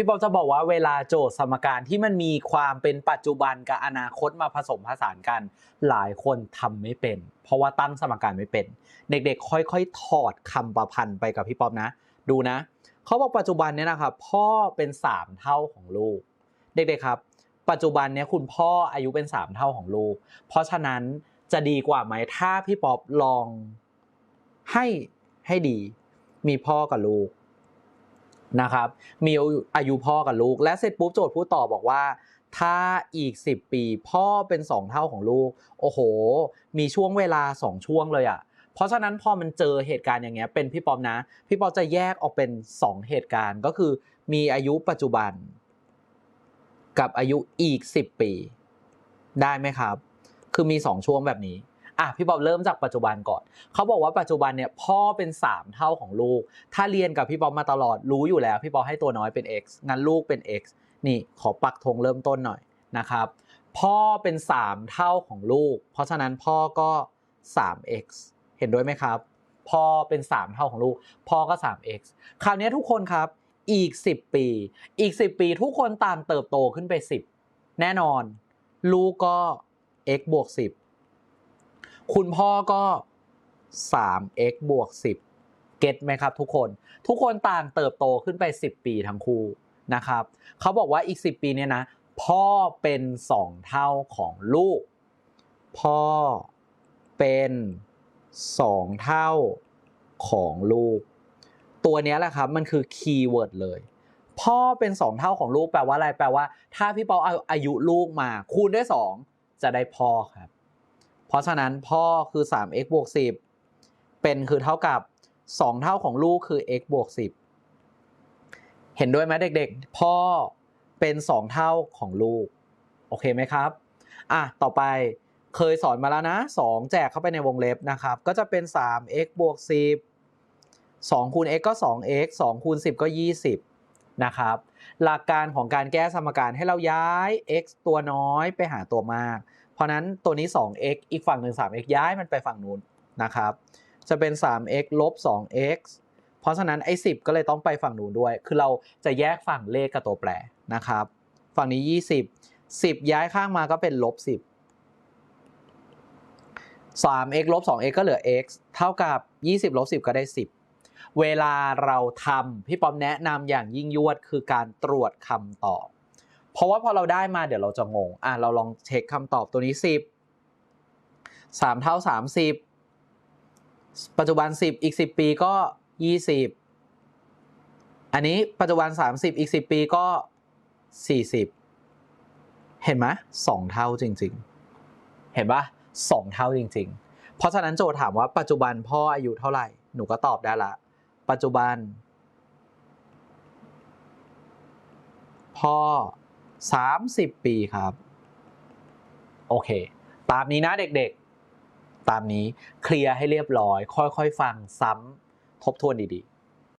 พี่ป๊อบจะบอกว่าเวลาโจทย์สมการที่มันมีความเป็นปัจจุบันกับอนาคตมาผสมผสานกัน หลายคนทำไม่เป็น เพราะว่าตั้งสมการไม่เป็น เด็กๆ ค่อยๆ ถอดคำประพันธ์ไปกับพี่ป๊อบนะ ดูนะเขาบอกปัจจุบันเนี่ยนะครับพ่อเป็น 3 เท่าของลูก เด็กๆครับ ปัจจุบันเนี่ยคุณพ่ออายุเป็น 3 เท่าของลูก เพราะฉะนั้นจะดีกว่าไหมถ้าพี่ป๊อบลองให้ให้ดี มีพ่อกับลูก นะครับมีอายุพ่อกับลูก และเสร็จปุ๊บโจทย์ผู้ตอบบอกว่า ถ้าอีก 10 ปีพ่อเป็น 2 เท่าของลูก โอ้โห มีช่วงเวลา 2 ช่วงเลยอะ่ะเพราะฉะนั้นพอมันเจอเหตุการณ์อย่างเงี้ยเป็นพี่ปอมนะ พี่ปอมจะแยกออกเป็น 2 เหตุการณ์ก็คือ มีอายุปัจจุบัน กับอายุอีก 10 ปี ได้ไหมครับ คือมี 2 ช่วงแบบนี้ อะพี่ปอมเริ่มจากปัจจุบันก่อน เขาบอกว่าปัจจุบันเนี่ยพ่อเป็น 3 เท่าของลูก ถ้าเรียนกับพี่ปอมมาตลอดรู้อยู่แล้ว พี่ปอมให้ตัวน้อยเป็น x งั้นลูกเป็น x นี่ขอปักธงเริ่มต้นหน่อยนะครับ พ่อเป็น 3 เท่าของลูก เพราะฉะนั้นพ่อก็ 3x เห็นด้วยไหมครับ พ่อเป็น 3 เท่าของลูก พ่อก็ 3x คราวนี้ทุกคนครับอีก 10 ปี อีก 10 ปีทุกคนต่างเติบโตขึ้นไป 10 แน่นอน ลูกก็ x บวก10 คุณพ่อก็ 3x บวก 10 เก็ตไหมครับทุกคน ทุกคนต่างเติบโตขึ้นไป 10 ปีทั้งคู่นะครับ เขาบอกว่าอีก 10 ปีเนี่ยนะ พ่อเป็น 2 เท่าของลูก พ่อเป็น2เท่าของลูก ตัวนี้แหละครับมันคือคีย์เวิร์ดเลย พ่อเป็น2เท่าของลูกแปลว่าอะไรแปลว่า ถ้าพี่เปาเอาอายุลูกมา คูณด้วย2จะได้พ่อครับ เพราะฉะนั้นพ่อคือ 3x บวก10 เป็นคือเท่ากับ 2 เท่าของลูกคือ x บวก10 เห็นด้วยไหมเด็กๆ พ่อเป็น 2 เท่าของลูก โอเคไหมครับ อะ ต่อไปเคยสอนมาแล้วนะ 2 แจกเข้าไปในวงเล็บนะครับ ก็จะเป็น 3x บวก10 2คูณ x ก็ 2x 2คูณ10 ก็ 20 นะครับ หลักการของการแก้สมการให้เราย้าย x ตัวน้อยไปหาตัวมาก เพราะนั้นตัวนี้ 2x อีกฝั่งหนึ่ง 3x ย้ายมันไปฝั่งนู้นนะครับ จะเป็น 3x ลบ 2x เพราะฉะนั้นไอ้10 ก็เลยต้องไปฝั่งนู้นด้วย คือเราจะแยกฝั่งเลขกับตัวแปรนะครับ ฝั่งนี้ 20 10 ย้ายข้างมาก็เป็นลบ 10 3x ลบ 2x ก็เหลือ x เท่ากับ 20ลบ10 ก็ได้ 10 เวลาเราทำพี่ป้อมแนะนำอย่างยิ่งยวดคือการตรวจคำตอบ เพราะว่าพอเราได้มาเดี๋ยวเราจะงง อะเราลองเช็คคำตอบตัวนี้ 10 3 เท่า 30 ปัจจุบัน 10 อีก 10 ปีก็ 20 อันนี้ปัจจุบัน 30 อีก 10 ปีก็ 40 เห็นไหมสองเท่าจริง ๆ เห็นปะสองเท่าจริง ๆ เพราะฉะนั้นโจทย์ถามว่าปัจจุบันพ่ออายุเท่าไหร่ หนูก็ตอบได้ละ ปัจจุบัน พ่อ 30 ปีครับ โอเค ตามนี้นะเด็กๆ ตามนี้เคลียร์ให้เรียบร้อย ค่อยๆ ฟังซ้ำทบทวนดีๆ